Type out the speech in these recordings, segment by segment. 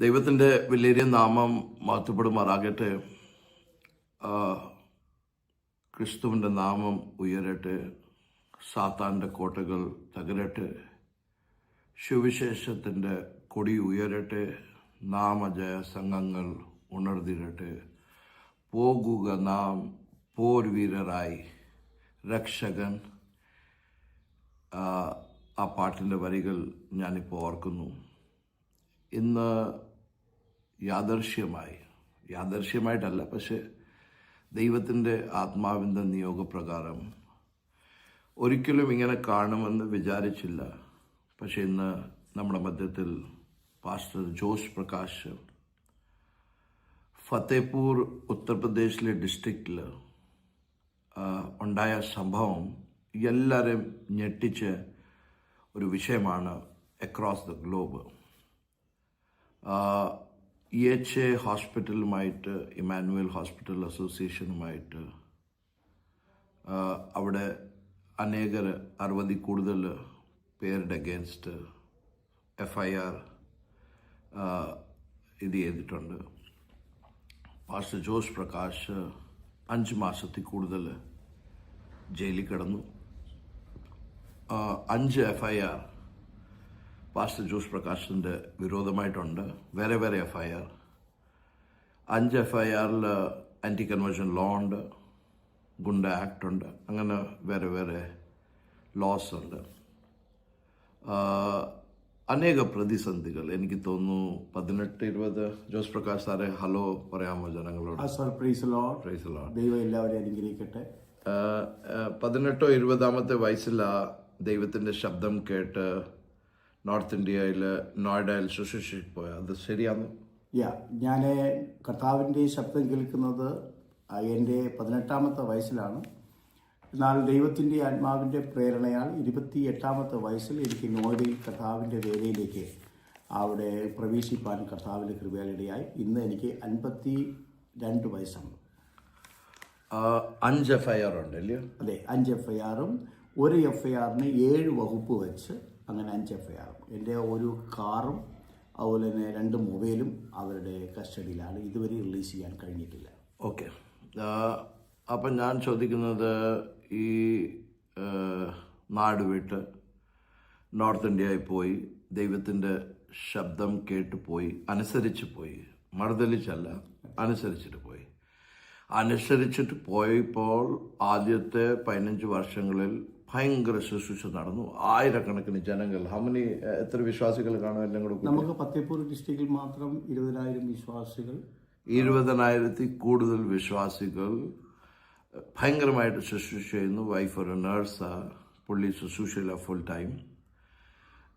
ദൈവത്തിന്റെ വലിയ നാമം മാറ്റപ്പെടുമാറാകട്ടെ. ക്രിസ്തുവിന്റെ നാമം ഉയരട്ടെ. സാത്താന്റെ കോട്ടകൾ തകരട്ടെ. സുവിശേഷത്തിന്റെ കൊടി ഉയരട്ടെ. നാമജയ സംഘങ്ങൾ ഉണർന്നിരട്ടെ പോകുക നാം പോർവീരരായി. രക്ഷകൻ. ആ പാട്ടിന്റെ വരികൾ ഞാനിപ്പോൾ ഓർക്കുന്നു. ഇന്ന് യാദർശ്യമായി. യാദർശ്യമായിട്ടല്ല പക്ഷെ ദൈവത്തിന്റെ ആത്മാവിന്റെ നിയോഗപ്രകാരം ഒരിക്കലും ഇങ്ങനെ കാണുമെന്ന് വിചാരിച്ചില്ല. പക്ഷെ ഇന്ന് നമ്മുടെ മധ്യത്തിൽ പാസ്റ്റർ ജോസ് പ്രകാശ് ഫത്തേപൂർ ഉത്തർപ്രദേശിലെ ഡിസ്ട്രിക്റ്റിൽ ഉണ്ടായ സംഭവം എല്ലാവരെയും ഞെട്ടിച്ച ഒരു വിഷയമാണ് across the globe E H A ഹോസ്പിറ്റലുമായിട്ട് Emmanuel hospital അസോസിയേഷനുമായിട്ട് അവിടെ അനേകർ അറുപതിൽ കൂടുതൽ പേരുടെ അഗേൻസ്റ്റ് എഫ് ഐ ആർ ഇത് ചെയ്തിട്ടുണ്ട്. പാസ്റ്റർ ജോസ് പ്രകാശ് അഞ്ച് മാസത്തിൽ കൂടുതൽ ജയിലിൽ കിടന്നു. അഞ്ച് F I R pastor Jose പ്രകാശിന്റെ വിരോധമായിട്ടുണ്ട്. വേറെ വേറെ എഫ് ഐ ആർ അഞ്ച് എഫ് ഐ ആറിൽ ആന്റി കൺവെൻഷൻ ലോ ഉണ്ട്. ഗുണ്ട ആക്ട് ഉണ്ട്. അങ്ങനെ വേറെ വേറെ ലോസ് ഉണ്ട്. അനേക പ്രതിസന്ധികൾ. എനിക്ക് തോന്നുന്നു പതിനെട്ട് ഇരുപത്. ജോസ് പ്രകാശ് സാറെ ഹലോ പറയാമോ ജനങ്ങളോട്. ദൈവം അനുഗ്രഹിക്കട്ടെ. പതിനെട്ടോ ഇരുപതാമത്തെ വയസ്സിലാണ് ദൈവത്തിന്റെ ശബ്ദം കേട്ട് നോർത്ത് ഇന്ത്യയിൽ നോയിഡയിൽ ശുശ്രൂഷയ്ക്ക് പോയത് അത് ശരിയാണോ യാ ഞാൻ കർത്താവിന്റെ ശബ്ദം കേൾക്കുന്നത് എന്റെ പതിനെട്ടാമത്തെ വയസ്സിലാണ്. എന്നാൽ ദൈവത്തിന്റെ ആത്മാവിന്റെ പ്രേരണയാൽ ഇരുപത്തി എട്ടാമത്തെ വയസ്സിൽ എനിക്ക് നോയിഡയിൽ കർത്താവിന്റെ വേലയിലേക്ക് അവിടെ പ്രവേശിപ്പാൻ കർത്താവിന്റെ കൃപയാലിടയായി ഇന്ന് എനിക്ക് അൻപത്തി രണ്ട് വയസ്സാണ് അഞ്ച് എഫ് ഐ ആർ ഉണ്ട് അല്ലേ? അതെ അഞ്ച് എഫ് ഐ ആറും ഒരു എഫ് ഐ ആറിന് ഏഴ് വകുപ്പ് വെച്ച് അങ്ങനെ അഞ്ച് എഫ് ഐ ആറും എന്റെ ഒരു കാറും അതുപോലെ തന്നെ രണ്ട് മൊബൈലും അവരുടെ കസ്റ്റഡിയിലാണ്. ഇതുവരെ റിലീസ് ചെയ്യാൻ കഴിഞ്ഞിട്ടില്ല. ഓക്കെ. അപ്പം ഞാൻ ചോദിക്കുന്നത് ഈ നാട് വിട്ട് നോർത്ത് ഇന്ത്യയിൽ പോയി ദൈവത്തിന്റെ ശബ്ദം കേട്ട് പോയി അനുസരിച്ച് പോയി മറുതലിച്ചല്ല അനുസരിച്ചിട്ട് പോയി. അനുസരിച്ചിട്ട് പോയപ്പോൾ ആദ്യത്തെ പതിനഞ്ച് വർഷങ്ങളിൽ ഭയങ്കര ശുശ്രൂഷ നടന്നു. ആയിരക്കണക്കിന് ജനങ്ങൾ. ഹമനി എത്ര വിശ്വാസികൾ കാണും എല്ലാം കൂടെ നമുക്ക് ഫത്തേപൂർ ഡിസ്ട്രിക്റ്റിൽ മാത്രം ഇരുപതിനായിരം വിശ്വാസികൾ. ഇരുപതിനായിരത്തി കൂടുതൽ വിശ്വാസികൾ ഭയങ്കരമായിട്ട് ശുശ്രൂഷ ചെയ്യുന്നു. വൈഫ് ഒരു നേഴ്സാ പുള്ളി ശുശ്രൂഷയില്ല ഫുൾ ടൈം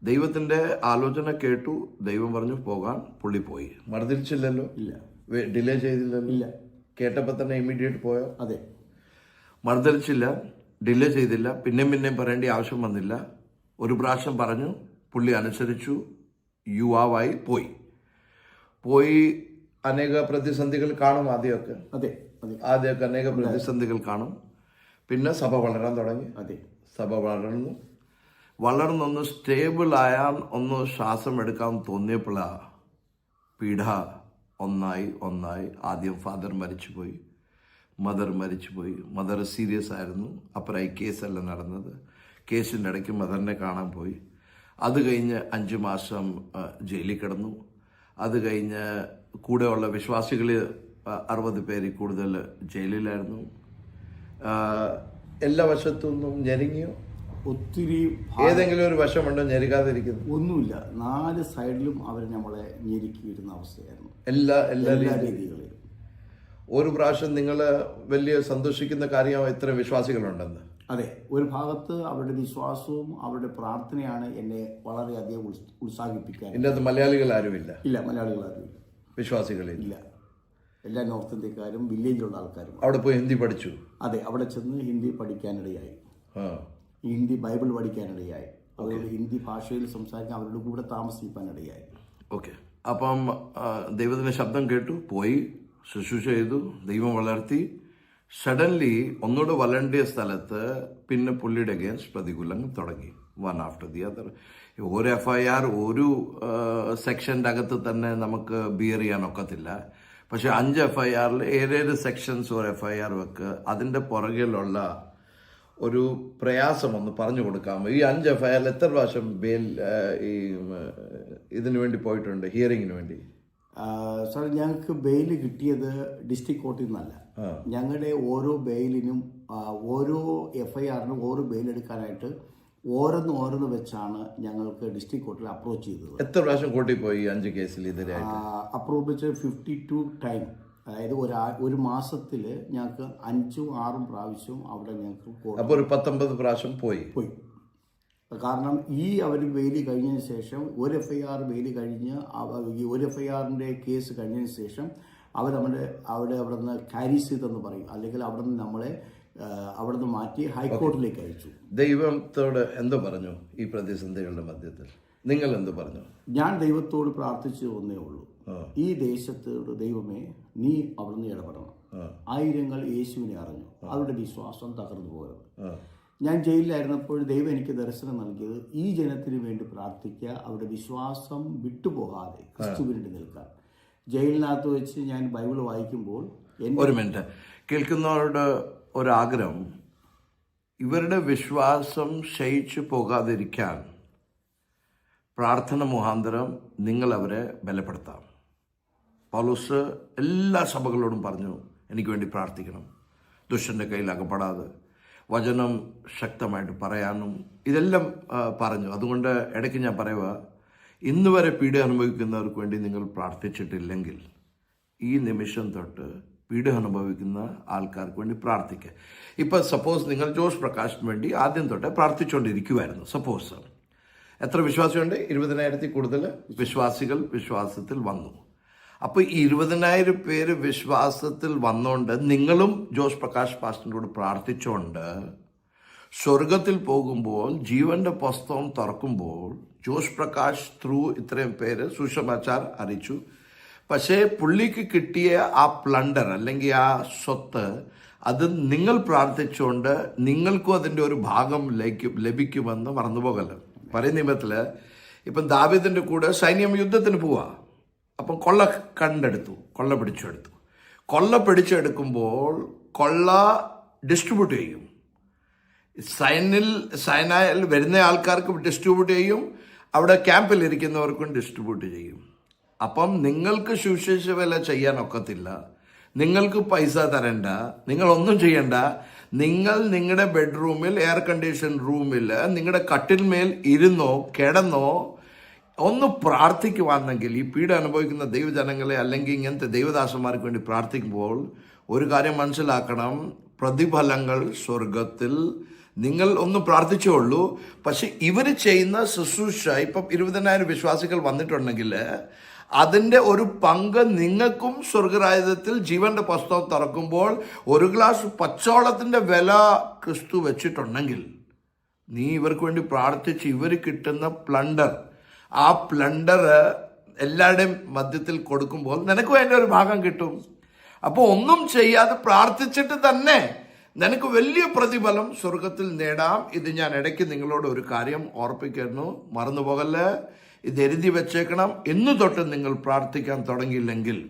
ദൈവത്തിന്റെ ആലോചന കേട്ടു. ദൈവം പറഞ്ഞു പോകാൻ. പുള്ളി പോയി. മറുതിരിച്ചില്ലല്ലോ ഇല്ല. ഡിലേ ചെയ്തില്ലല്ലോ? ഇല്ല. കേട്ടപ്പോൾ തന്നെ ഇമ്മീഡിയറ്റ് പോയോ? അതെ. മറുതലിച്ചില്ല ഡിലേ ചെയ്തില്ല. പിന്നെയും പിന്നെയും പറയേണ്ട ആവശ്യം വന്നില്ല. ഒരു പ്രാവശ്യം പറഞ്ഞു പുള്ളി അനുസരിച്ചു യുവാവായി പോയി. പോയി അനേക പ്രതിസന്ധികൾ കാണും ആദ്യമൊക്കെ. അതെ ആദ്യമൊക്കെ അനേക പ്രതിസന്ധികൾ കാണും. പിന്നെ സഭ വളരാൻ തുടങ്ങി. അതെ. സഭ വളർന്നു. വളർന്നൊന്ന് സ്റ്റേബിളായാൽ ഒന്ന് ശ്വാസം എടുക്കാൻ തോന്നിയപ്പോഴാ പീഡ ഒന്നായി ഒന്നായി. ആദ്യം ഫാദർ മരിച്ചുപോയി. മദർ മരിച്ചുപോയി. മദർ സീരിയസ് ആയിരുന്നു. അപ്പുറമായി കേസല്ല നടന്നത്. കേസിന്റെ ഇടയ്ക്ക് മദറിനെ കാണാൻ പോയി. അത് കഴിഞ്ഞ് അഞ്ച് മാസം ജയിലിൽ കിടന്നു. അത് കഴിഞ്ഞ് കൂടെയുള്ള വിശ്വാസികൾ അറുപത് പേരിൽ കൂടുതൽ ജയിലിലായിരുന്നു. എല്ലാ വശത്തുനിന്നും ഞെരുങ്ങിയോ? ഒത്തിരി ഏതെങ്കിലും ഒരു വശമുണ്ടോ ഞെരുകാതിരിക്കുന്നു ഒന്നുമില്ല. നാല് സൈഡിലും അവർ നമ്മളെ ഞെരുക്കിയിരുന്ന അവസ്ഥയായിരുന്നു. എല്ലാ എല്ലാ എല്ലാ രീതികളിലും. ഒരു പ്രാവശ്യം നിങ്ങൾ വലിയ സന്തോഷിക്കുന്ന കാര്യം ഇത്ര വിശ്വാസികളുണ്ടെന്ന്. അതെ ഒരു ഭാഗത്ത് അവരുടെ വിശ്വാസവും അവരുടെ പ്രാർത്ഥനയാണ് എന്നെ വളരെയധികം ഉത്സ്- ഉത്സാഹിപ്പിക്കാൻ. എന്റെ അത് മലയാളികൾ ആരുമില്ല ഇല്ല മലയാളികൾ ആരുമില്ല വിശ്വാസികളിൽ ഇല്ല. എല്ലാ നോർത്ത് ഇന്ത്യക്കാരും വില്ലേജിലുള്ള ആൾക്കാരും. അവിടെ പോയി ഹിന്ദി പഠിച്ചു? അതെ അവിടെ ചെന്ന് ഹിന്ദി പഠിക്കാനിടയായി. ഹിന്ദി ബൈബിൾ പഠിക്കാനിടയായി. അതുകൊണ്ട് ഹിന്ദി ഭാഷയിൽ സംസാരിക്കാൻ അവരുടെ കൂടെ താമസിക്കാനിടയായി. ഓക്കെ. അപ്പം ദൈവത്തിന്റെ ശബ്ദം കേട്ടു പോയി. ശുശ്രൂഷ ചെയ്തു ദൈവം വളർത്തി. സഡൻലി ഒന്നുകൂടെ വളരേണ്ട സ്ഥലത്ത് പിന്നെ പുള്ളിയുടെ അഗേൻസ്റ്റ് പ്രതികൂലം തുടങ്ങി. വൺ ആഫ്റ്റർ ദി അതർ ഒരു എഫ് ഐ ആർ ഒരു സെക്ഷന്റെ അകത്ത് തന്നെ നമുക്ക് ബിയർ ചെയ്യാൻ ഒക്കത്തില്ല. പക്ഷെ അഞ്ച് എഫ് ഐ ആറിൽ ഏതേത് സെക്ഷൻസ് ഒരു എഫ് ഐ ആർ വെക്ക് അതിന്റെ പുറകിലുള്ള ഒരു പ്രയാസം ഒന്ന് പറഞ്ഞു കൊടുക്കാമോ ഈ അഞ്ച് എഫ് ഐ ആറിൽ എത്ര പ്രാവശ്യം ബെയിൽ ഈ ഇതിനു വേണ്ടി പോയിട്ടുണ്ട്? ഹിയറിങ്ങിന് വേണ്ടി. സാർ ഞങ്ങൾക്ക് ബെയിൽ കിട്ടിയത് ഡിസ്ട്രിക്ട് കോർട്ടിൽ നിന്നല്ല. ഞങ്ങളുടെ ഓരോ ബെയിലിനും ഓരോ എഫ് ഐ ആറിനും ഓരോ ബെയിൽ എടുക്കാനായിട്ട് ഓരോന്ന് ഓരോന്ന് വെച്ചാണ് ഞങ്ങൾക്ക് ഡിസ്ട്രിക്ട് കോർട്ടിൽ അപ്രോച്ച് ചെയ്തത്. എത്ര പ്രാവശ്യം കോർട്ടിൽ പോയി അഞ്ച് കേസിൽ വെച്ച് ഫിഫ്റ്റി ടു ടൈം അതായത് ഒരു ഒരു മാസത്തിൽ ഞങ്ങൾക്ക് അഞ്ചും ആറും പ്രാവശ്യവും അവിടെ ഞങ്ങൾക്ക് അപ്പോൾ ഒരു പത്തൊമ്പത് പ്രാവശ്യം പോയി. പോയി. കാരണം ഈ അവർ വെയിൽ കഴിഞ്ഞതിന് ശേഷം ഒരു എഫ് ഐ ആർ വെയിൽ കഴിഞ്ഞ് ഈ ഒരു എഫ് ഐ ആറിന്റെ കേസ് കഴിഞ്ഞതിന് ശേഷം അവർ നമ്മുടെ അവിടെ അവിടെ നിന്ന് ക്യാരി ചെയ്തെന്ന് പറയും. അല്ലെങ്കിൽ അവിടെ നിന്ന് നമ്മളെ അവിടെ നിന്ന് മാറ്റി ഹൈക്കോടതിയിലേക്ക് അയച്ചു. ദൈവത്തോട് എന്ത് പറഞ്ഞു ഈ പ്രതിസന്ധികളുടെ മധ്യത്തിൽ? നിങ്ങൾ എന്ത് പറഞ്ഞു? ഞാൻ ദൈവത്തോട് പ്രാർത്ഥിച്ചു ഒന്നേ ഉള്ളൂ. ഈ ദേശത്തോട് ദൈവമേ നീ അവിടുന്ന് ഇടപെടണം. ആയിരങ്ങൾ യേശുവിനെ അറിഞ്ഞു. അവരുടെ വിശ്വാസം തകർന്നു പോകരുത്. ആ. ഞാൻ ജയിലിലായിരുന്നപ്പോൾ ദൈവം എനിക്ക് ദർശനം നൽകിയത് ഈ ജനത്തിന് വേണ്ടി പ്രാർത്ഥിക്കുക അവരുടെ വിശ്വാസം വിട്ടുപോകാതെ ക്രിസ്തു വേണ്ടി നിൽക്കാൻ. ജയിലിനകത്ത് വെച്ച് ഞാൻ ബൈബിൾ വായിക്കുമ്പോൾ ഒരു മിനിറ്റ്. കേൾക്കുന്നവരുടെ ഒരാഗ്രഹം. ഇവരുടെ വിശ്വാസം ക്ഷയിച്ചു പോകാതിരിക്കാൻ പ്രാർത്ഥന മുഖാന്തരം നിങ്ങൾ അവരെ ബലപ്പെടുത്താം. പൗലോസ് എല്ലാ സഭകളോടും പറഞ്ഞു എനിക്ക് വേണ്ടി പ്രാർത്ഥിക്കണം. ദുഷ്ടന്റെ കയ്യിൽ അകപ്പെടാതെ വചനം ശക്തമായിട്ട് പറയാനും ഇതെല്ലാം പറഞ്ഞു. അതുകൊണ്ട് ഇടയ്ക്ക് ഞാൻ പറയുക ഇന്ന് വരെ പീഡ അനുഭവിക്കുന്നവർക്ക് വേണ്ടി നിങ്ങൾ പ്രാർത്ഥിച്ചിട്ടില്ലെങ്കിൽ ഈ നിമിഷം തൊട്ട് പീഡ അനുഭവിക്കുന്ന ആൾക്കാർക്ക് വേണ്ടി പ്രാർത്ഥിക്കുക ഇപ്പോൾ സപ്പോസ് നിങ്ങൾ ജോസ് പ്രകാശിന് വേണ്ടി ആദ്യം തൊട്ട് പ്രാർത്ഥിച്ചുകൊണ്ടിരിക്കുമായിരുന്നു സപ്പോസ് എത്ര വിശ്വാസിയുണ്ട്? ഇരുപതിനായിരത്തി കൂടുതൽ വിശ്വാസികൾ വിശ്വാസത്തിൽ വന്നു. അപ്പോൾ ഇരുപതിനായിരം പേര് വിശ്വാസത്തിൽ വന്നുകൊണ്ട് നിങ്ങളും ജോസ് പ്രകാശ് പാസ്റ്ററിനോട് പ്രാർത്ഥിച്ചുകൊണ്ട് സ്വർഗത്തിൽ പോകുമ്പോൾ ജീവന്റെ പുസ്തകം തുറക്കുമ്പോൾ ജോസ് പ്രകാശ് ത്രൂ ഇത്രയും പേര് സുഷമാചാർ അറിയിച്ചു. പക്ഷേ പുള്ളിക്ക് കിട്ടിയ ആ പ്ലണ്ടർ അല്ലെങ്കിൽ ആ സ്വത്ത് അത് നിങ്ങൾ പ്രാർത്ഥിച്ചുകൊണ്ട് നിങ്ങൾക്കും അതിന്റെ ഒരു ഭാഗം ലഭിക്കും ലഭിക്കുമെന്ന് മറന്നുപോകല്ല? പറയുന്ന നിയമത്തിൽ ഇപ്പം ദാവിദിന്റെ കൂടെ സൈന്യം യുദ്ധത്തിന് പോവാ. അപ്പം കൊള്ള കണ്ടെടുത്തു കൊള്ള പിടിച്ചെടുത്തു. കൊള്ള പിടിച്ചെടുക്കുമ്പോൾ കൊള്ള ഡിസ്ട്രിബ്യൂട്ട് ചെയ്യും. സൈനിൽ സൈനായിൽ വരുന്ന ആൾക്കാർക്ക് ഡിസ്ട്രിബ്യൂട്ട് ചെയ്യും അവിടെ ക്യാമ്പിൽ ഇരിക്കുന്നവർക്കും ഡിസ്ട്രിബ്യൂട്ട് ചെയ്യും. അപ്പം നിങ്ങൾക്ക് ശുശ്രൂഷ വില ചെയ്യാൻ ഒക്കത്തില്ല. നിങ്ങൾക്ക് പൈസ തരണ്ട. നിങ്ങളൊന്നും ചെയ്യണ്ട. നിങ്ങൾ നിങ്ങളുടെ ബെഡ്റൂമിൽ എയർ കണ്ടീഷൻ റൂമിൽ നിങ്ങളുടെ കട്ടിൽമേൽ ഇരുന്നോ കിടന്നോ ഒന്ന് പ്രാർത്ഥിക്കുവാണെങ്കിൽ ഈ പീഡ അനുഭവിക്കുന്ന ദൈവജനങ്ങളെ അല്ലെങ്കിൽ ഇങ്ങനത്തെ ദൈവദാസന്മാർക്ക് വേണ്ടി പ്രാർത്ഥിക്കുമ്പോൾ ഒരു കാര്യം മനസ്സിലാക്കണം. പ്രതിഫലങ്ങൾ സ്വർഗത്തിൽ നിങ്ങൾ ഒന്ന് പ്രാർത്ഥിച്ചുള്ളൂ പക്ഷെ ഇവർ ചെയ്യുന്ന ശുശ്രൂഷ ഇപ്പം ഇരുപതിനായിരം വിശ്വാസികൾ വന്നിട്ടുണ്ടെങ്കിൽ അതിന്റെ ഒരു പങ്ക് നിങ്ങൾക്കും സ്വർഗരായുധത്തിൽ ജീവന്റെ പുസ്തകം തുറക്കുമ്പോൾ ഒരു ഗ്ലാസ് പച്ചോളത്തിന്റെ വില ക്രിസ്തു വെച്ചിട്ടുണ്ടെങ്കിൽ നീ ഇവർക്ക് വേണ്ടി പ്രാർത്ഥിച്ച് ഇവർ കിട്ടുന്ന പ്ലണ്ടർ ആ പ്ലണ്ടർ എല്ലാവരുടെയും മധ്യത്തിൽ കൊടുക്കുമ്പോൾ നിനക്കും അതിന്റെ ഒരു ഭാഗം കിട്ടും. അപ്പോൾ ഒന്നും ചെയ്യാതെ പ്രാർത്ഥിച്ചിട്ട് തന്നെ നിനക്ക് വലിയ പ്രതിഫലം സ്വർഗത്തിൽ നേടാം. ഇത് ഞാൻ ഇടയ്ക്ക് നിങ്ങളോട് ഒരു കാര്യം ഓർപ്പിക്കുന്നു. മറന്നുപോകല്ലേ? ഇത് എഴുതി വെച്ചേക്കണം. എന്നു തൊട്ട് നിങ്ങൾ പ്രാർത്ഥിക്കാൻ തുടങ്ങിയില്ലെങ്കിൽ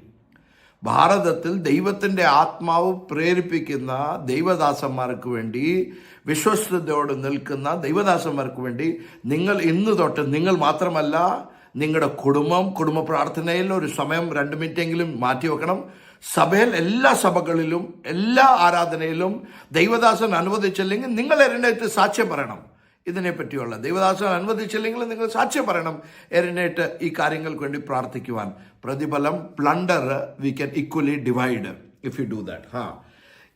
ഭാരതത്തിൽ ദൈവത്തിന്റെ ആത്മാവ് പ്രേരിപ്പിക്കുന്ന ദൈവദാസന്മാർക്ക് വേണ്ടി വിശ്വസ്തയോട് നിൽക്കുന്ന ദൈവദാസന്മാർക്ക് വേണ്ടി നിങ്ങൾ ഇന്ന് തൊട്ട് നിങ്ങൾ മാത്രമല്ല നിങ്ങളുടെ കുടുംബം കുടുംബ പ്രാർത്ഥനയിൽ ഒരു സമയം രണ്ട് മിനിറ്റെങ്കിലും മാറ്റി വെക്കണം. സഭയിൽ എല്ലാ സഭകളിലും എല്ലാ ആരാധനയിലും ദൈവദാസൻ അനുവദിച്ചില്ലെങ്കിൽ നിങ്ങൾ എരണ്ടായിട്ട് സാക്ഷ്യം പറയണം. ഇതിനെപ്പറ്റിയുള്ള ദൈവദാസൻ അനുവദിച്ചില്ലെങ്കിൽ നിങ്ങൾ സാക്ഷ്യം പറയണം. എറിനേറ്റ് ഈ കാര്യങ്ങൾക്ക് വേണ്ടി പ്രാർത്ഥിക്കുവാൻ. പ്രതിഫലം plunder we can equally divide if you do that ഹാ.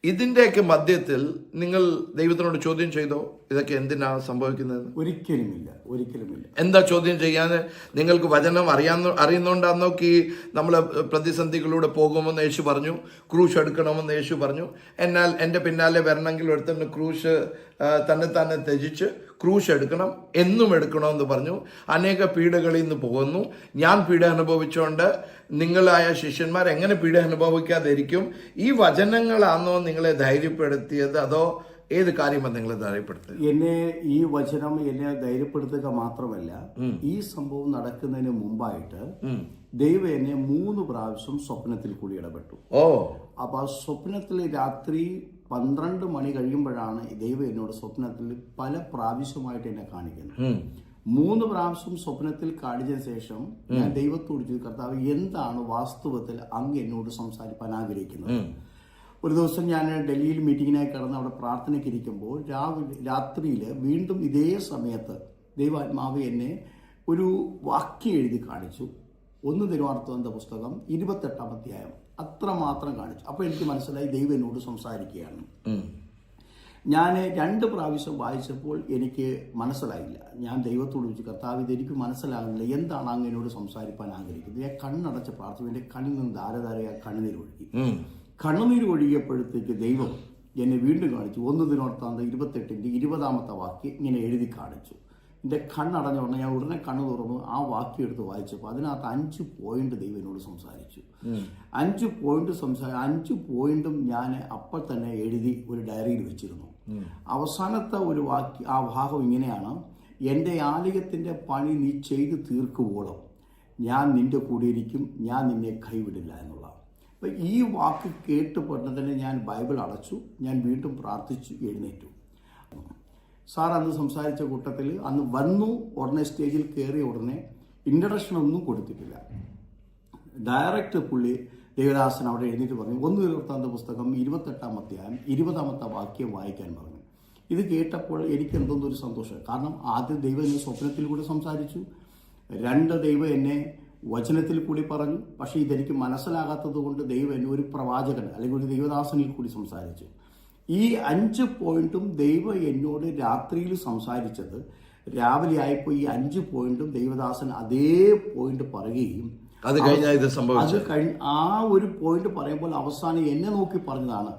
ഇതിന്റെയൊക്കെ മധ്യത്തിൽ നിങ്ങൾ ദൈവത്തിനോട് ചോദ്യം ചെയ്തോ? ഇതൊക്കെ എന്തിനാ സംഭവിക്കുന്നത്? ഒരിക്കലുമില്ല ഒരിക്കലുമില്ല. എന്താ ചോദ്യം ചെയ്യാൻ? നിങ്ങൾക്ക് വചനം അറിയാവുന്ന അറിയുന്നോണ്ടാന്നോ ഈ നമ്മൾ പ്രതിസന്ധികളിലൂടെ പോകുമെന്ന് യേശു പറഞ്ഞു ക്രൂശ് എടുക്കണമെന്ന് യേശു പറഞ്ഞു. എന്നാൽ എന്റെ പിന്നാലെ വരണമെങ്കിൽ ഒരുത്തന്നെ ക്രൂശ് തന്നെ തന്നെ ത്യജിച്ച് ക്രൂശ് എടുക്കണം എന്നും എടുക്കണമെന്ന് പറഞ്ഞു. അനേക പീഡകളിൽ നിന്ന് പോകുന്നു. ഞാൻ പീഡ അനുഭവിച്ചുകൊണ്ട് നിങ്ങളായ ശിഷ്യന്മാർ എങ്ങനെ പീഡ അനുഭവിക്കാതിരിക്കും? ഈ വചനങ്ങളാണോ നിങ്ങളെ ധൈര്യപ്പെടുത്തിയത്? അതോ ഏത് കാര്യമാണ് നിങ്ങളെ ധൈര്യപ്പെടുത്തുക? എന്നെ ഈ വചനം എന്നെ ധൈര്യപ്പെടുത്തുക മാത്രമല്ല ഈ സംഭവം നടക്കുന്നതിന് മുമ്പായിട്ട് ദൈവം എന്നെ മൂന്ന് പ്രാവശ്യം സ്വപ്നത്തിൽ കൂടി ഇടപെട്ടു. ഓ. അപ്പൊ ആ സ്വപ്നത്തിൽ രാത്രി പന്ത്രണ്ട് മണി കഴിയുമ്പോഴാണ് ദൈവം എന്നോട് സ്വപ്നത്തിൽ പല പ്രാവശ്യമായിട്ട് എന്നെ കാണിക്കുന്നത്. മൂന്ന് പ്രാവശ്യം സ്വപ്നത്തിൽ കാണിച്ചതിന് ശേഷം ഞാൻ ദൈവത്തോട് ചോദിച്ചു കർത്താവ് എന്താണ് വാസ്തവത്തിൽ അങ്ങ് എന്നോട് സംസാരിക്കാൻ ആഗ്രഹിക്കുന്നത്? ഒരു ദിവസം ഞാൻ ഡൽഹിയിൽ മീറ്റിങ്ങിനായി കടന്ന് അവിടെ പ്രാർത്ഥനയ്ക്കിരിക്കുമ്പോൾ രാവിലെ രാത്രിയിൽ വീണ്ടും ഇതേ സമയത്ത് ദൈവാത്മാവ് എന്നെ ഒരു വാക്യം എഴുതി കാണിച്ചു. ഒന്ന് തിരുവാർത്തവന്റെ പുസ്തകം ഇരുപത്തെട്ടാം അധ്യായം. അത്രമാത്രം കാണിച്ചു. അപ്പോൾ എനിക്ക് മനസ്സിലായി ദൈവം എന്നോട് സംസാരിക്കുകയാണ്. ഞാൻ രണ്ട് പ്രാവശ്യം വായിച്ചപ്പോൾ എനിക്ക് മനസ്സിലായില്ല. ഞാൻ ദൈവത്തോട് ചോദിച്ചു കർത്താവ് ഇത് എനിക്ക് മനസ്സിലാകുന്നില്ല. എന്താണ് അങ്ങ് എന്നോട് സംസാരിക്കാൻ ആഗ്രഹിക്കുന്നത്? ഞാൻ കണ്ണടച്ച് പ്രാർത്ഥിച്ചു. എന്റെ കണ്ണിൽ നിന്ന് ധാരധാരയാ കണ്ണുനീർ കണ്ണുനീർ ഒഴുകിയപ്പോഴത്തേക്ക് ദൈവം എന്നെ വീണ്ടും കാണിച്ചു. ഒന്ന് ദിനോർത്താന്ത ഇരുപത്തെട്ടിന്റെ ഇരുപതാമത്തെ വാക്യം ഇങ്ങനെ എഴുതി കാണിച്ചു. എന്റെ കണ്ണടഞ്ഞ ഉടനെ ഞാൻ ഉടനെ കണ്ണു തുറന്നു ആ വാക്യം എടുത്ത് വായിച്ചപ്പോൾ അതിനകത്ത് അഞ്ച് പോയിന്റ് ദൈവം എന്നോട് സംസാരിച്ചു. അഞ്ച് പോയിന്റ് സംസാ അഞ്ച് പോയിന്റും ഞാൻ അപ്പോൾ തന്നെ എഴുതി ഒരു ഡയറിയിൽ വെച്ചിരുന്നു. അവസാനത്തെ ഒരു വാക്യ ആ ഭാഗം ഇങ്ങനെയാണ്. എന്റെ ആലയത്തിന്റെ പണി നീ ചെയ്ത് തീർക്കുവോളം. ഞാൻ നിന്റെ കൂടെ ഇരിക്കും. ഞാൻ നിന്നെ കൈവിടില്ല എന്നുള്ള അപ്പം ഈ വാക്ക് കേട്ട് പെട്ടെന്ന് ഞാൻ ബൈബിൾ അടച്ചു. ഞാൻ വീണ്ടും പ്രാർത്ഥിച്ചു എഴുന്നേറ്റു. സാർ അന്ന് സംസാരിച്ച കൂട്ടത്തിൽ അന്ന് വന്നു ഉടനെ സ്റ്റേജിൽ കയറിയ ഉടനെ ഇൻട്രഡക്ഷൻ ഒന്നും കൊടുത്തിട്ടില്ല. ഡയറക്റ്റ് പുള്ളി ദേവദാസൻ അവിടെ എഴുന്നേറ്റ് പറഞ്ഞു ഒന്ന് ഇരുപത്താന്ത പുസ്തകം ഇരുപത്തെട്ടാം അധ്യായം ഇരുപതാമത്തെ വാക്യം വായിക്കാൻ പറഞ്ഞു. ഇത് കേട്ടപ്പോൾ എനിക്ക് എന്തോന്നൊരു സന്തോഷം. കാരണം ആദ്യം ദൈവം എന്നെ സ്വപ്നത്തിൽ കൂടെ സംസാരിച്ചു. രണ്ട് ദൈവം എന്നെ വചനത്തിൽ കൂടി പറഞ്ഞു. പക്ഷേ ഇതെനിക്ക് മനസ്സിലാകാത്തത് കൊണ്ട് ദൈവം എന്നെ ഒരു പ്രവാചകൻ അല്ലെങ്കിൽ ഒരു ദൈവദാസനിൽ കൂടി സംസാരിച്ചു. ഈ അഞ്ച് പോയിന്റും ദൈവം എന്നോട് രാത്രിയിൽ സംസാരിച്ചത്. രാവിലെ ആയപ്പോൾ ഈ അഞ്ച് പോയിന്റും ദൈവദാസൻ അതേ പോയിന്റ് പറയുകയും അത് കഴിഞ്ഞാൽ ഇത് സംഭവിച്ചു അത് കഴിഞ്ഞ് ആ ഒരു പോയിന്റ് പറയുമ്പോൾ അവസാനം എന്നെ നോക്കി പറഞ്ഞതാണ്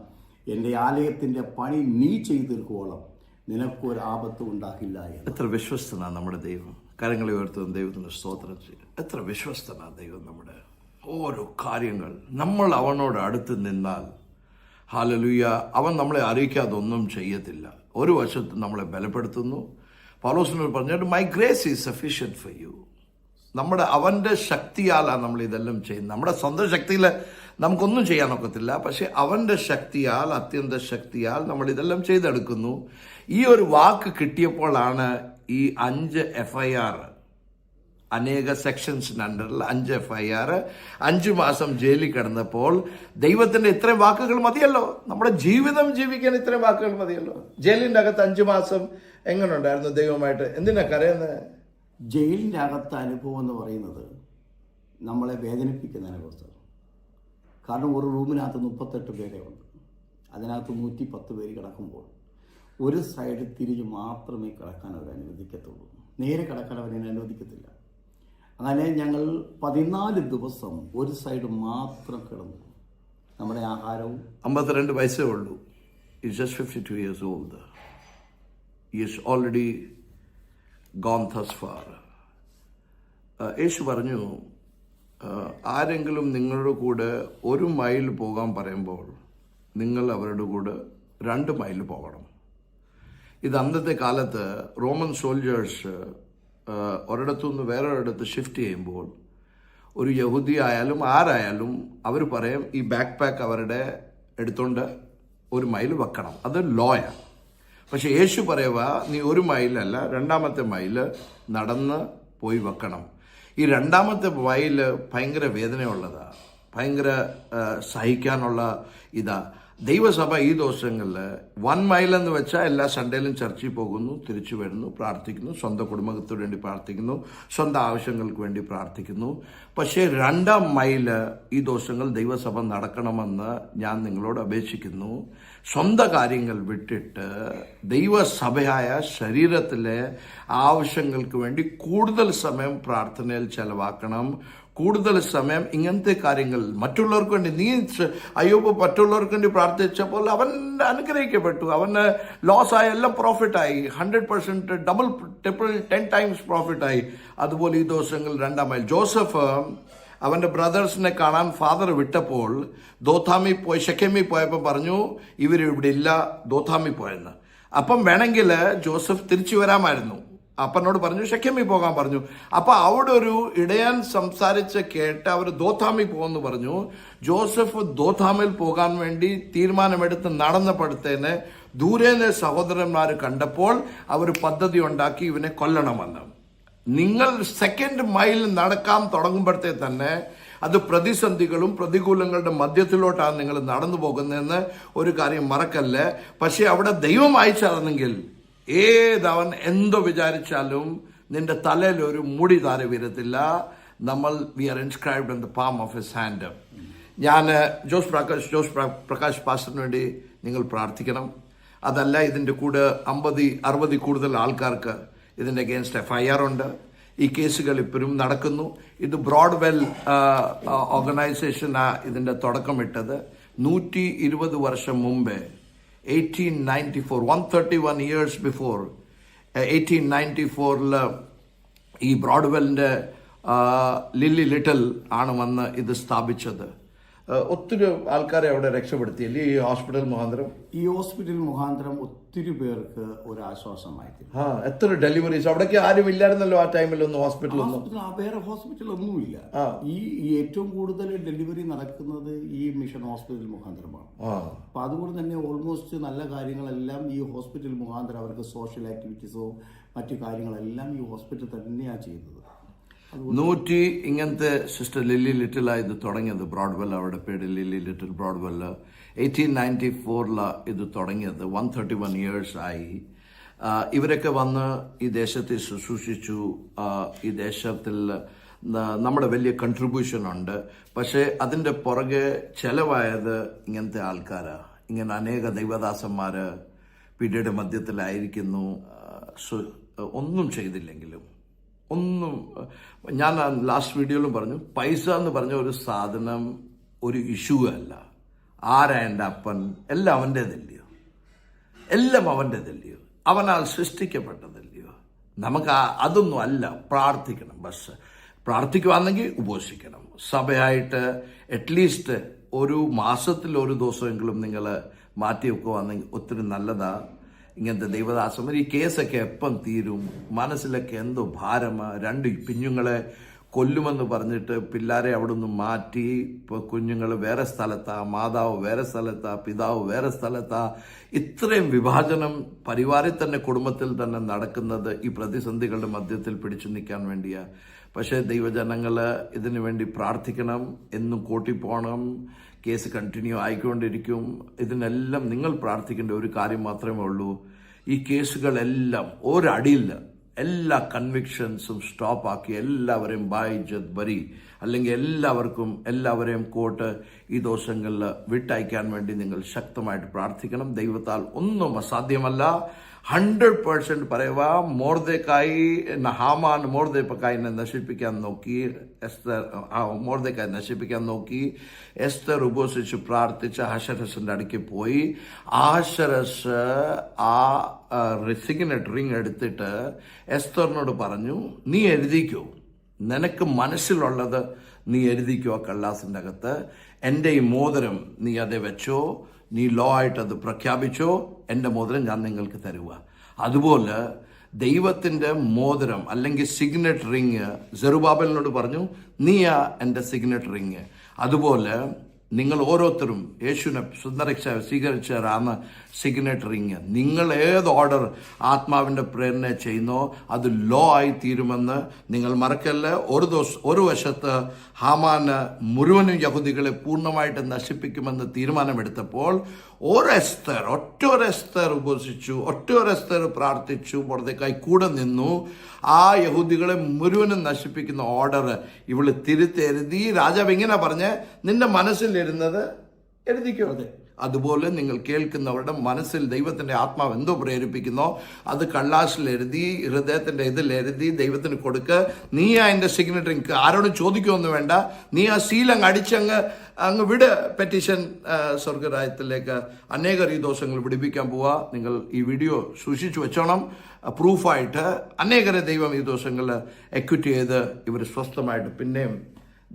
എന്റെ ആലയത്തിന്റെ പണി നീ ചെയ്തു തീർക്കുവോളം നിനക്കൊരു ആപത്ത് ഉണ്ടാകില്ല എന്ന്. എത്ര വിശ്വസ്തനാണ് നമ്മുടെ ദൈവം. കരങ്ങളെ ഉയർത്തുന്ന ദൈവത്തിന് സ്തോത്രം ചെയ്യും. എത്ര വിശ്വസ്തനാണ് ദൈവം നമ്മുടെ ഓരോ കാര്യങ്ങൾ. നമ്മൾ അവനോട് അടുത്ത് നിന്നാൽ ഹാലലുയ അവൻ നമ്മളെ അറിയിക്കാതെ ഒന്നും ചെയ്യത്തില്ല. ഒരു വശത്ത് നമ്മളെ ബലപ്പെടുത്തുന്നു. പൗലോസിനോട് പറഞ്ഞിട്ട് my grace is sufficient for you നമ്മുടെ അവന്റെ ശക്തിയാലാണ് നമ്മൾ ഇതെല്ലാം ചെയ്യുന്നത്. നമ്മുടെ സ്വന്തം ശക്തിയിൽ നമുക്കൊന്നും ചെയ്യാൻ ഒക്കത്തില്ല. പക്ഷെ അവന്റെ ശക്തിയാൽ അത്യന്ത ശക്തിയാൽ നമ്മൾ ഇതെല്ലാം ചെയ്തെടുക്കുന്നു. ഈ ഒരു വാക്ക് കിട്ടിയപ്പോഴാണ് ഈ അഞ്ച് എഫ് ഐ ആർ അനേക സെക്ഷൻസിന് അണ്ടറിൽ അഞ്ച് എഫ് ഐ ആർ അഞ്ച് മാസം ജയിലിൽ കിടന്നപ്പോൾ ദൈവത്തിന്റെ ഇത്രയും വാക്കുകൾ മതിയല്ലോ. നമ്മുടെ ജീവിതം ജീവിക്കാൻ ഇത്രയും വാക്കുകൾ മതിയല്ലോ. ജയിലിന്റെ അകത്ത് അഞ്ച് മാസം എങ്ങനെ ഉണ്ടായിരുന്നു ദൈവമായിട്ട്? എന്തിനാ കരയുന്നത് ജയിലിന്റെ അകത്ത് അനുഭവം എന്ന് പറയുന്നത് നമ്മളെ വേദനിപ്പിക്കുന്ന അനുഭവത്തിൽ കാരണം ഒരു റൂമിനകത്ത് മുപ്പത്തെട്ട് പേരെ ഉണ്ട്. അതിനകത്ത് നൂറ്റി പത്ത് പേര് കിടക്കുമ്പോൾ ഒരു സൈഡ് തിരിഞ്ഞ് മാത്രമേ കടക്കാൻ അവർ അനുവദിക്കത്തുള്ളൂ. നേരെ കിടക്കാൻ അവരെ അനുവദിക്കത്തില്ല. അങ്ങനെ ഞങ്ങൾ പതിനാല് ദിവസം ഒരു സൈഡ് മാത്രം കിടന്നു. നമ്മുടെ ആഹാരവും അമ്പത്തിരണ്ട് വയസ്സേ ഉള്ളൂ. Is just fifty two years old is already gone far യേശു പറഞ്ഞു uh, ആരെങ്കിലും നിങ്ങളുടെ കൂടെ ഒരു മൈൽ പോകാൻ പറയുമ്പോൾ നിങ്ങൾ അവരുടെ കൂടെ രണ്ട് മൈൽ പോകണം. ഇത് അന്നത്തെ കാലത്ത് റോമൻ സോൾജേഴ്സ് ഒരിടത്തുനിന്ന് വേറൊരിടത്ത് ഷിഫ്റ്റ് ചെയ്യുമ്പോൾ ഒരു യഹൂദി ആയാലും ആരായാലും അവർ പറയും ഈ ബാക്ക് പാക്ക് അവരുടെ എടുത്തോണ്ട് ഒരു മൈൽ വെക്കണം. അത് ലോയാണ് പക്ഷെ യേശു പറയുക നീ ഒരു മൈലല്ല രണ്ടാമത്തെ മൈൽ നടന്ന് പോയി വെക്കണം. ഈ രണ്ടാമത്തെ മൈൽ ഭയങ്കര വേദനയുള്ളതാണ് ഭയങ്കര സഹിക്കാനുള്ള ഇതാ. ദൈവസഭ ഈ ദിവസങ്ങളിൽ വൺ മൈൽ എന്ന് വെച്ചാൽ എല്ലാ സൺഡേയിലും ചർച്ചിൽ പോകുന്നു തിരിച്ചു വരുന്നു പ്രാർത്ഥിക്കുന്നു സ്വന്തം കുടുംബത്തിന് വേണ്ടി പ്രാർത്ഥിക്കുന്നു സ്വന്തം ആവശ്യങ്ങൾക്ക് വേണ്ടി പ്രാർത്ഥിക്കുന്നു. പക്ഷേ രണ്ടാം മൈൽ ഈ ദിവസങ്ങൾ ദൈവസഭ നടക്കണമെന്ന് ഞാൻ നിങ്ങളോട് അപേക്ഷിക്കുന്നു. സ്വന്തം കാര്യങ്ങൾ വിട്ടിട്ട് ദൈവസഭയായ ശരീരത്തിലെ ആവശ്യങ്ങൾക്ക് വേണ്ടി കൂടുതൽ സമയം പ്രാർത്ഥനയിൽ ചെലവാക്കണം. കൂടുതൽ സമയം ഇങ്ങനത്തെ കാര്യങ്ങൾ മറ്റുള്ളവർക്ക് വേണ്ടി നീ അയ്യോ മറ്റുള്ളവർക്ക് വേണ്ടി പ്രാർത്ഥിച്ചപ്പോൾ അവൻ അനുഗ്രഹിക്കപ്പെട്ടു. അവന് ലോസ് എല്ലാം പ്രോഫിറ്റ് ആയി. Hundred percent double triple ten times profit ആയി. അതുപോലെ ഈ ദിവസങ്ങൾ രണ്ടാമായി ജോസഫ് അവന്റെ ബ്രദേഴ്സിനെ കാണാൻ ഫാദർ വിട്ടപ്പോൾ ദോഥാമി പോയി ഷെക്കമി പോയപ്പോൾ പറഞ്ഞു ഇവർ ഇവിടെ ഇല്ല ദോഥാമി പോയെന്ന്. അപ്പം വേണമെങ്കിൽ ജോസഫ് തിരിച്ചു വരാമായിരുന്നു. അപ്പനോട് പറഞ്ഞു ഷെഖമി പോകാൻ പറഞ്ഞു. അപ്പൊ അവിടെ ഒരു ഇടയാൻ സംസാരിച്ച് കേട്ട് അവർ ദോത്താമി പോകുമെന്ന് പറഞ്ഞു. ജോസഫ് ദോഥാമിൽ പോകാൻ വേണ്ടി തീരുമാനമെടുത്ത് നടന്നപ്പോഴത്തേന് ദൂരേന്ന് സഹോദരന്മാർ കണ്ടപ്പോൾ അവർ പദ്ധതി ഉണ്ടാക്കി ഇവനെ കൊല്ലണമെന്ന്. നിങ്ങൾ സെക്കൻഡ് മൈൽ നടക്കാൻ തുടങ്ങുമ്പോഴത്തെ തന്നെ അത് പ്രതിസന്ധികളും പ്രതികൂലങ്ങളുടെ മധ്യത്തിലോട്ടാണ് നിങ്ങൾ നടന്നു പോകുന്നതെന്ന് ഒരു കാര്യം മറക്കല്ലേ? പക്ഷെ അവിടെ ദൈവം അയച്ചതെങ്കിൽ ഏതവൻ എന്തോ വിചാരിച്ചാലും നിന്റെ തലയിൽ ഒരു മുടി താര വരത്തില്ല. നമ്മൾ we are inscribed in the palm of his hand ഞാൻ ജോസ് പ്രകാശ് ജോസ് പ്ര- പ്രകാശ് പാസ്റ്ററിന് വേണ്ടി നിങ്ങൾ പ്രാർത്ഥിക്കണം. അതല്ല ഇതിന്റെ കൂടെ അമ്പത് അറുപത് കൂടുതൽ ആൾക്കാർക്ക് ഇതിന്റെ അഗേൻസ്റ്റ് എഫ് ഐ ആർ ഉണ്ട്. ഈ കേസുകൾ ഇപ്പോഴും നടക്കുന്നു. ഇത് ബ്രോഡ്വെൽ ഓർഗനൈസേഷനാണ് ഇതിന്റെ തുടക്കമിട്ടത്. നൂറ്റി ഇരുപത് വർഷം മുമ്പേ eighteen ninety four one thirty one years before eighteen ninety ഫോറിൽ ഈ ബ്രോഡ്വെല്ലിന്റെ ലില്ലി ലിറ്റിൽ ആണ് വന്ന് ഇത് സ്ഥാപിച്ചത്. ഒത്തിരി ആൾക്കാരെ അവിടെ രക്ഷപ്പെടുത്തിയല്ലേ? ഈ ഹോസ്പിറ്റൽ മുഖാന്തരം? ഈ ഹോസ്പിറ്റൽ മുഖാന്തരം ഒത്തിരി പേർക്ക് ഒരു ആശ്വാസമായി. ആ എത്ര ഡെലിവറീസ് അവിടേക്ക് ആരും ഇല്ലായിരുന്നല്ലോ ആ ടൈമിലൊന്നും ഹോസ്പിറ്റലൊന്നും വേറെ ഹോസ്പിറ്റൽ ഒന്നുമില്ല. ഈ ഏറ്റവും കൂടുതൽ ഡെലിവറി നടക്കുന്നത് ഈ മിഷൻ ഹോസ്പിറ്റൽ മുഖാന്തരമാണ്. അപ്പൊ അതുകൊണ്ട് തന്നെ ഓൾമോസ്റ്റ് നല്ല കാര്യങ്ങളെല്ലാം ഈ ഹോസ്പിറ്റൽ മുഖാന്തരം അവർക്ക് സോഷ്യൽ ആക്ടിവിറ്റീസോ മറ്റു കാര്യങ്ങളെല്ലാം ഈ ഹോസ്പിറ്റൽ തന്നെയാണ് ചെയ്തത് നൂറ്റി ഇങ്ങനത്തെ സിസ്റ്റർ ലില്ലി ലിറ്റിലാ ഇത് തുടങ്ങിയത്. ബ്രോഡ്വെൽ അവിടെ പേര് Lily little Broadwell eighteen ninety ഫോറിലാണ് ഇത് തുടങ്ങിയത്. വൺ തേർട്ടി വൺ ഇയേഴ്സ് ആയി ഇവരൊക്കെ വന്ന് ഈ ദേശത്തെ ശുശ്രൂഷിച്ചു. ഈ ദേശത്തിൽ നമ്മുടെ വലിയ കൺട്രിബ്യൂഷൻ ഉണ്ട്. പക്ഷേ അതിന്റെ പുറകെ ചെലവായത് ഇങ്ങനത്തെ ആൾക്കാരാ. ഇങ്ങനെ അനേക ദൈവദാസന്മാർ പിന്നീട് മധ്യത്തിലായിരിക്കുന്നു. ഒന്നും ചെയ്തില്ലെങ്കിലും. ഒന്നും ഞാൻ ലാസ്റ്റ് വീഡിയോയിലും പറഞ്ഞു പൈസ എന്ന് പറഞ്ഞ ഒരു സാധനം ഒരു ഇഷ്യൂ അല്ല. ആരാ എന്റെ അപ്പൻ എല്ലാം അവന്റേതല്ലയോ എല്ലാം അവന്റേതല്ലയോ അവനാൽ സൃഷ്ടിക്കപ്പെട്ടതല്ലയോ? നമുക്ക് അതൊന്നും അല്ല. പ്രാർത്ഥിക്കണം ബസ്. പ്രാർത്ഥിക്കുവാണെങ്കിൽ ഉപവസിക്കണം സഭയായിട്ട് അറ്റ്ലീസ്റ്റ് ഒരു മാസത്തിൽ ഒരു ദിവസമെങ്കിലും നിങ്ങൾ മാറ്റി വെക്കുവാണെങ്കിൽ ഒത്തിരി നല്ലതാ. ഇങ്ങനത്തെ ദൈവദാസന്മാർ ഈ കേസൊക്കെ എപ്പം തീരും? മനസ്സിലൊക്കെ എന്തോ ഭാരമാണ് രണ്ട് കുഞ്ഞുങ്ങളെ കൊല്ലുമെന്ന് പറഞ്ഞിട്ട് പിള്ളേരെ അവിടെ നിന്ന് മാറ്റി. ഇപ്പോൾ കുഞ്ഞുങ്ങൾ വേറെ സ്ഥലത്താ മാതാവ് വേറെ സ്ഥലത്താ പിതാവ് വേറെ സ്ഥലത്താ. ഇത്രയും വിഭാജനം പരിവാറിൽ തന്നെ കുടുംബത്തിൽ തന്നെ നടക്കുന്നത് ഈ പ്രതിസന്ധികളുടെ മധ്യത്തിൽ പിടിച്ചു നിൽക്കാൻ വേണ്ടിയാ. പക്ഷേ ദൈവജനങ്ങൾ ഇതിനു വേണ്ടി പ്രാർത്ഥിക്കണം എന്നും കൂട്ടിപ്പോണം കേസ് കണ്ടിന്യൂ ആയിക്കൊണ്ടിരിക്കും. ഇതിനെല്ലാം നിങ്ങൾ പ്രാർത്ഥിക്കേണ്ട ഒരു കാര്യം മാത്രമേ ഉള്ളൂ. ഈ കേസുകളെല്ലാം ഒരടിയില്ല. എല്ലാ കൺവിക്ഷൻസും സ്റ്റോപ്പാക്കി എല്ലാവരെയും ബായ് ജത് ബരി അല്ലെങ്കിൽ എല്ലാവർക്കും എല്ലാവരെയും കോട്ട് ഈ ദിവസങ്ങളിൽ വിട്ടയക്കാൻ വേണ്ടി നിങ്ങൾ ശക്തമായിട്ട് പ്രാർത്ഥിക്കണം. ദൈവത്താൽ ഒന്നും അസാധ്യമല്ല. ഹൺഡ്രഡ് പേഴ്സന്റ് പറയുക മോർദേക്കായി ഹാമാൻ മോർദേപ്പക്കായിനെ നശിപ്പിക്കാൻ നോക്കി എസ്തർ മോർദേക്കായി നശിപ്പിക്കാൻ നോക്കി എസ്തർ ഉപസിച്ച് പ്രാർത്ഥിച്ച് ഹഷറസിന്റെ അടുക്കി പോയി. ആശരസ് ആ സിഗ്നറ്റ് റിങ് എടുത്തിട്ട് എസ്തറിനോട് പറഞ്ഞു നീ എഴുതിക്കോ. നിനക്ക് മനസ്സിലുള്ളത് നീ എഴുതിക്കോ കള്ളാസിന്റെ അകത്ത്. എന്റെ ഈ മോതിരം നീ അതേ വെച്ചോ. നീ ലോ ആയിട്ട് അത് പ്രഖ്യാപിച്ചോ. എന്റെ മോതിരം ഞാൻ നിങ്ങൾക്ക് തരുക അതുപോലെ ദൈവത്തിന്റെ മോതിരം അല്ലെങ്കിൽ സിഗ്നറ്റ് റിങ് ജെറുബാബലിനോട് പറഞ്ഞു നീയാ എന്റെ സിഗ്നറ്റ് റിങ് അതുപോലെ നിങ്ങൾ ഓരോരുത്തരും യേശുവിനെ സുന്ദരക്ഷ സ്വീകരിച്ചവരാണ് സിഗ്നറ്റ് റിങ് നിങ്ങൾ ഏത് ഓർഡർ ആത്മാവിന്റെ പ്രേരണ ചെയ്യുന്നോ അത് ലോ ആയി തീരുമെന്ന് നിങ്ങൾ മറക്കല്ല? ഒരു ദിവസം ഒരു വശത്ത് ഹാമാന് മുഴുവനും യഹൂദികളെ പൂർണമായിട്ട് നശിപ്പിക്കുമെന്ന് തീരുമാനമെടുത്തപ്പോൾ ഒരെസ്തർ ഒറ്റ ഒരെസ്തർ ഉപസിച്ചു ഒറ്റ ഒരെസ്തർ പ്രാർത്ഥിച്ചു പുറത്തേക്കായി കൂടെ നിന്നു. ആ യഹൂദികളെ മുഴുവനും നശിപ്പിക്കുന്ന ഓർഡർ ഇവൾ തിരുത്തെഴുതി രാജാവ് ഇങ്ങനെ പറഞ്ഞ്? നിന്റെ മനസ്സിലിരുന്നത് എഴുതിക്കോ അതുപോലെ നിങ്ങൾ കേൾക്കുന്നവരുടെ മനസ്സിൽ ദൈവത്തിന്റെ ആത്മാവ് എന്തോ പ്രേരിപ്പിക്കുന്നു. അത് കള്ളാസിൽ എഴുതി ഹൃദയത്തിന്റെ ഇതിൽ എഴുതി ദൈവത്തിന് കൊടുക്കുക നീ ആ എന്റെ സിഗ്നേറ്റർ എനിക്ക് ആരോടും ചോദിക്കുമൊന്നും വേണ്ട. നീ ആ സീലങ്ങ് അടിച്ചങ്ങ് അങ്ങ് വിട്. പെറ്റീഷൻ സ്വർഗരാജ്യത്തിലേക്ക് അനേകർ ഈ ദോഷങ്ങൾ പിടിപ്പിക്കാൻ പോവുക നിങ്ങൾ ഈ വീഡിയോ സൂക്ഷിച്ചു വെച്ചോണം. പ്രൂഫായിട്ട് അനേകരെ ദൈവം ഈ ദിവസങ്ങളിൽ എക്വിറ്റ് ചെയ്ത് ഇവർ സ്വസ്ഥമായിട്ട് പിന്നെയും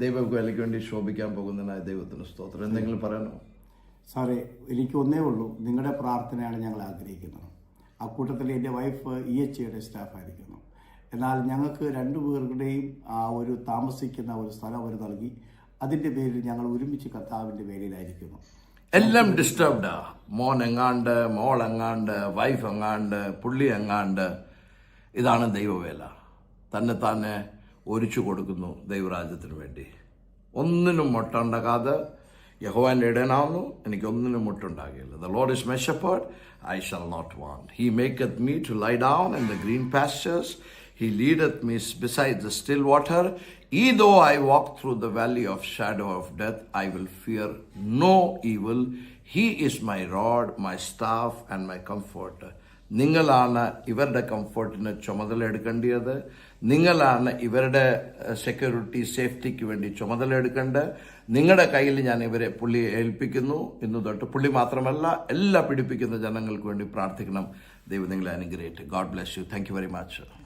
ദൈവവേലയ്ക്ക് വേണ്ടി ശോഭിക്കാൻ പോകുന്നതിനായ ദൈവത്തിന് സ്തോത്രം. എന്തെങ്കിലും പറയണോ സാറേ എനിക്ക് ഒന്നേ ഉള്ളൂ. നിങ്ങളുടെ പ്രാർത്ഥനയാണ് ഞങ്ങൾ ആഗ്രഹിക്കുന്നത്. ആ കൂട്ടത്തിൽ എന്റെ വൈഫ് ഇ എച്ച് ഐയുടെ സ്റ്റാഫായിരിക്കുന്നു. എന്നാൽ ഞങ്ങൾക്ക് രണ്ടു പേരുടെയും ആ ഒരു താമസിക്കുന്ന ഒരു സ്ഥലം അവർ നൽകി. അതിന്റെ പേരിൽ ഞങ്ങൾ ഒരുമിച്ച് കർത്താവിന്റെ പേരിലായിരിക്കുന്നു എല്ലാം ഡിസ്റ്റർബ്ഡാ മോൻ എങ്ങാണ്ട് മോൾ എങ്ങാണ്ട് വൈഫ് എങ്ങാണ്ട് പുള്ളി എങ്ങാണ്ട്. ഇതാണ് ദൈവവേല. തന്നെ തന്നെ ഒരിച്ചു കൊടുക്കുന്നു ദൈവരാജ്യത്തിന് വേണ്ടി. ഒന്നിനും മുട്ടുണ്ടാകാതെ യഹോവാൻ്റെ ഇടനാവുന്നു എനിക്ക് ഒന്നിനും മുട്ടുണ്ടാകില്ല the Lord is my shepherd I shall not want he maketh me to lie down in the green pastures He leadeth me beside the still water. Ye though I walk through the valley of shadow of death, I will fear no evil. He is my rod, my staff, and my comforter. നിങ്ങളാണ് ഇവരുടെ കംഫർട്ടിന് ചുമതല എടുക്കേണ്ടത് നിങ്ങളാണ് ഇവരുടെ security സേഫ്റ്റിക്ക് വേണ്ടി ചുമതല എടുക്കേണ്ടത് നിങ്ങളുടെ കയ്യിൽ ഞാൻ ഇവരെ പുള്ളി ഏൽപ്പിക്കുന്നു. ഇന്ന് തൊട്ട് പുള്ളി മാത്രമല്ല എല്ലാ പിടിപ്പിക്കുന്ന ജനങ്ങൾക്ക് വേണ്ടി പ്രാർത്ഥിക്കണം. ദൈവം നിങ്ങളെ അനുഗ്രഹിക്കട്ടെ. God bless you thank very much